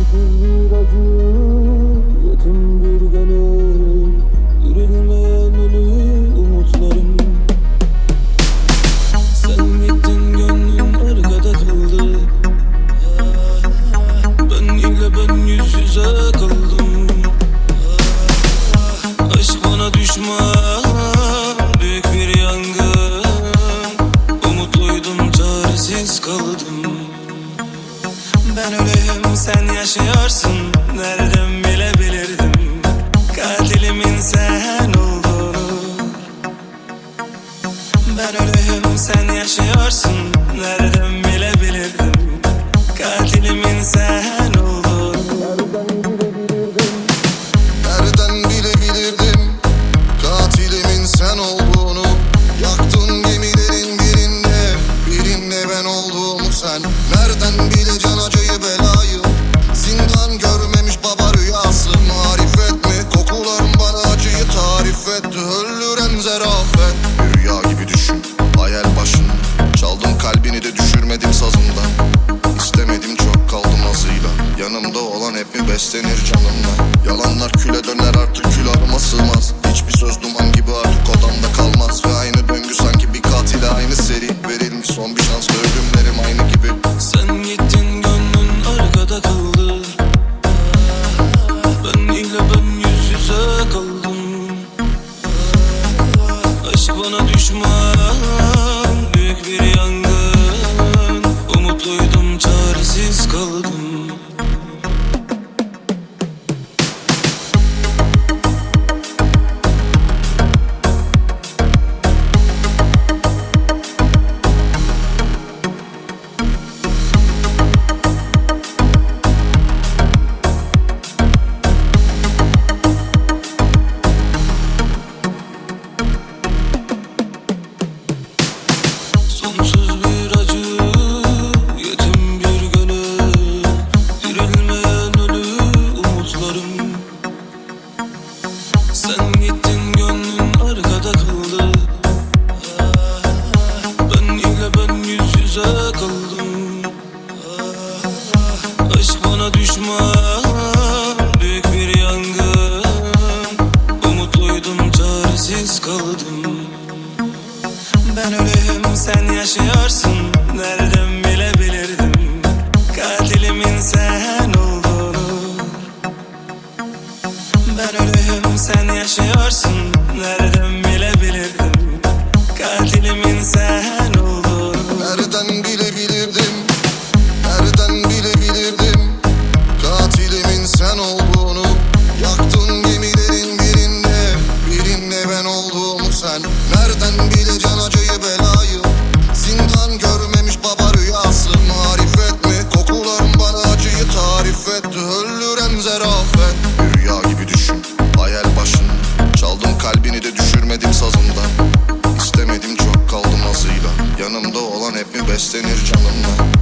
bir acı Yetim bir gönül Nereden bilebilirdim Katilimin sen olduğunu? Ben öleyim sen yaşıyorsun. Nereden bilebilirdim Katilimin sen olduğunu? Nereden bilebilirdim Katilimin sen olduğunu? Yaktın gemilerin birinde Birinde ben olduğumu sen. Nereden bileceksin acıyı belayı etti Öldüren zerafet rüya gibi düşün hayal başında Çaldım kalbini de düşürmedim sazımdan. İstemedim çok kaldım azıyla. Yanımda olan hep mi beslenir Büyük bir yangın. Umutluydum çaresiz kaldım. Bana düşman büyük bir yangın. Umutluydum çaresiz kaldım. Ben ölüyüm sen yaşayarsın. Nereden bilebilirdim? Katilimin sen olduğunu. Ben ölüyüm sen yaşayarsın. Nereden bilebilirdim? Katilimin sen olduğunu. Nereden bilebilirdim? Kalbini de düşürmedim sazımdan. İstemedim çok kaldım nasıyla Yanımda olan hep mi beslenir canımla